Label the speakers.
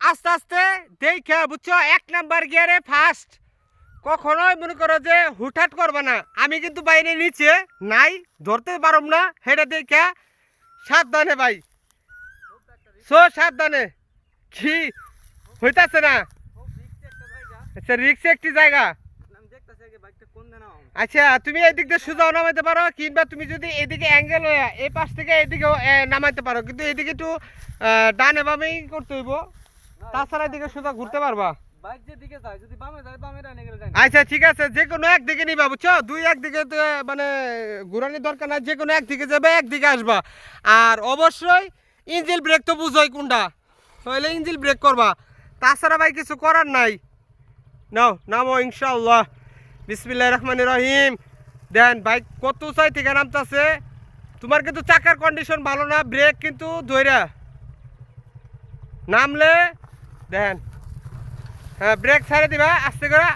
Speaker 1: আস্তে আস্তে দেখে বুঝছ, এক নাম্বার গিয়ারে ফার্স্ট কখনোই মনে করো যে হুটহাট করবে না। আমি কিন্তু বাইরে নিচে নাই, ধরতে পারব না, হেঁটে দেখে। সাবধানে ভাই। সো সাবধানে। কি হইতাছে না। আচ্ছা রিক্স একটি জায়গা। আচ্ছা তুমি এদিক দিয়ে সোজাও নামাইতে পারো, কিংবা তুমি যদি এদিকে অ্যাঙ্গেল হয়ে এই পাশ থেকে এদিকে নামাইতে পারো। কিন্তু এদিকে একটু ডানে বামেই করতে হইব। তাছাড়া এদিকে সোজা ঘুরতে পারবা। আচ্ছা ঠিক আছে যে কোনো একদিকে নিবা বুঝছ? দুই একদিকে মানে ঘুরানির দরকার নাই যে কোনো একদিকে যাবে একদিকে আসবা। আর অবশ্যই ইঞ্জিল ব্রেক তো বুঝোই কোনটা। হইলে ইঞ্জিল ব্রেক করবা। তাছাড়া ভাই কিছু করার নাই। নাও নামো ইনশাল্লাহ বিসমিল্লাহ রহমান রহিম। দেন বাইক কত উঁচাই থেকে নামতাছে? তোমার কিন্তু চাকার কন্ডিশন ভালো না ব্রেক কিন্তু ধৈরা নামলে দেন। হ্যাঁ ব্রেক ছাড়ে দিবা আস্তে করে।